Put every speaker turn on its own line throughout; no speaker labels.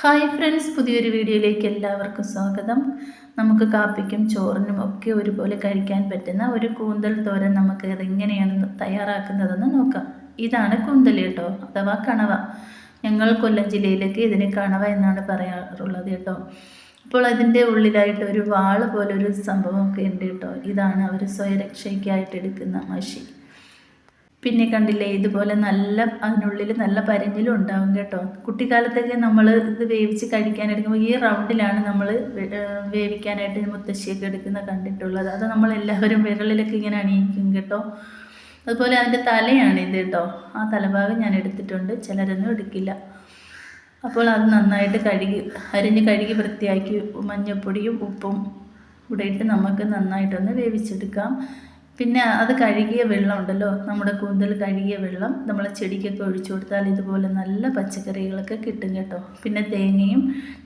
Hi friends പുതിയൊരു വീഡിയോയിലേക്ക് എല്ലാവർക്കും സ്വാഗതം. നമുക്ക് കാപ്പിക്കും ചോറിനും ഒക്കെ ഒരുപോലെ കഴിക്കാൻ പറ്റുന്ന ഒരു കൂന്തൽ തോരൻ നമുക്ക് ഇതെങ്ങനെയാണ് തയ്യാറാക്കുന്നതെന്ന് നോക്കാം. ഇതാണ് കൂന്തൽ കേട്ടോ അഥവാ കണവ. ഞങ്ങൾ കൊല്ലം ജില്ലയിലേക്ക് ഇതിന് കണവ എന്നാണ് പറയാറുള്ളത് കേട്ടോ. അപ്പോൾ അതിന്റെ ഉള്ളിലായിട്ട് ഒരു വാൾ പോലൊരു സംഭവമൊക്കെ ഉണ്ട് കേട്ടോ. ഇതാണ് അവർ സ്വയരക്ഷയ്ക്കായിട്ട് എടുക്കുന്ന മഷി. പിന്നെ കണ്ടില്ലേ ഇതുപോലെ നല്ല അതിനുള്ളിൽ നല്ല പരഞ്ഞിലും ഉണ്ടാവും കേട്ടോ. കുട്ടിക്കാലത്തൊക്കെ നമ്മൾ ഇത് വേവിച്ച് കഴിക്കാൻ എടുക്കുമ്പോൾ ഈ റൗണ്ടിലാണ് നമ്മൾ വേവിക്കാനായിട്ട് മുത്തശ്ശിയൊക്കെ എടുക്കുന്ന കണ്ടിട്ടുള്ളത്. അത് നമ്മൾ എല്ലാവരും വിരളിലൊക്കെ ഇങ്ങനെ അണിയിക്കും കേട്ടോ. അതുപോലെ അതിന്റെ തലയാണ് ഇത് കേട്ടോ. ആ തലഭാഗം ഞാൻ എടുത്തിട്ടുണ്ട് ചിലരൊന്നും എടുക്കില്ല. അപ്പോൾ അത് നന്നായിട്ട് കഴുകി അരിഞ്ഞ് കഴുകി വൃത്തിയാക്കി മഞ്ഞൾപ്പൊടിയും ഉപ്പും കൂടെ ഇട്ട് നമുക്ക് നന്നായിട്ടൊന്ന് വേവിച്ചെടുക്കാം. പിന്നെ അത് കഴുകിയ വെള്ളം ഉണ്ടല്ലോ നമ്മുടെ കൂന്തൽ കഴുകിയ വെള്ളം നമ്മൾ ചെടിക്കൊക്കെ ഒഴിച്ചു കൊടുത്താൽ ഇതുപോലെ നല്ല പച്ചക്കറികളൊക്കെ കിട്ടും കേട്ടോ. പിന്നെ തേങ്ങയും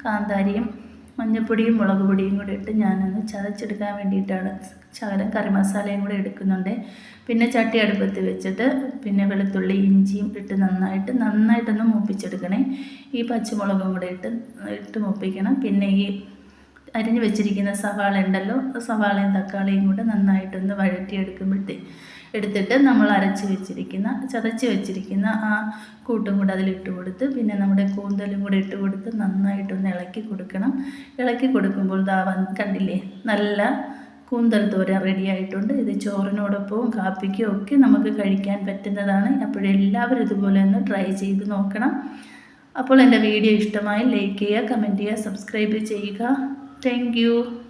കാന്താരിയും മഞ്ഞൾപ്പൊടിയും മുളക് പൊടിയും കൂടെ ഇട്ട് ഞാനൊന്ന് ചതച്ചെടുക്കാൻ വേണ്ടിയിട്ടാണ് ശകലം കറി മസാലയും കൂടെ എടുക്കുന്നുണ്ട്. പിന്നെ ചട്ടി അടുപ്പത്ത് വെച്ചിട്ട് പിന്നെ വെളുത്തുള്ളി ഇഞ്ചിയും ഇട്ട് നന്നായിട്ട് നന്നായിട്ടൊന്ന് മൂപ്പിച്ചെടുക്കണേ. ഈ പച്ചമുളകും കൂടെ ഇട്ട് ഇട്ട് മൂപ്പിക്കണം. പിന്നെ ഈ അരിഞ്ഞു വെച്ചിരിക്കുന്ന സവാള ഉണ്ടല്ലോ സവാളയും തക്കാളിയും കൂടെ നന്നായിട്ടൊന്ന് വഴറ്റിയെടുക്കുമ്പോഴത്തേ എടുത്തിട്ട് നമ്മൾ അരച്ച് വെച്ചിരിക്കുന്ന ചതച്ച് വെച്ചിരിക്കുന്ന ആ കൂട്ടും കൂടെ അതിലിട്ട് കൊടുത്ത് പിന്നെ നമ്മുടെ കൂന്തലും കൂടെ ഇട്ട് കൊടുത്ത് നന്നായിട്ടൊന്ന് ഇളക്കി കൊടുക്കണം. ഇളക്കി കൊടുക്കുമ്പോൾ ദാ കണ്ടില്ലേ നല്ല കൂന്തൽ തോര റെഡി ആയിട്ടുണ്ട്. ഇത് ചോറിനോടൊപ്പവും കാപ്പിക്കും ഒക്കെ നമുക്ക് കഴിക്കാൻ പറ്റുന്നതാണ്. അപ്പോഴെല്ലാവരും ഇതുപോലെ ഒന്ന് ട്രൈ ചെയ്ത് നോക്കണം. അപ്പോൾ എന്റെ വീഡിയോ ഇഷ്ടമായി ലൈക്ക് ചെയ്യുക കമന്റ് ചെയ്യുക സബ്സ്ക്രൈബ് ചെയ്യുക. Thank you.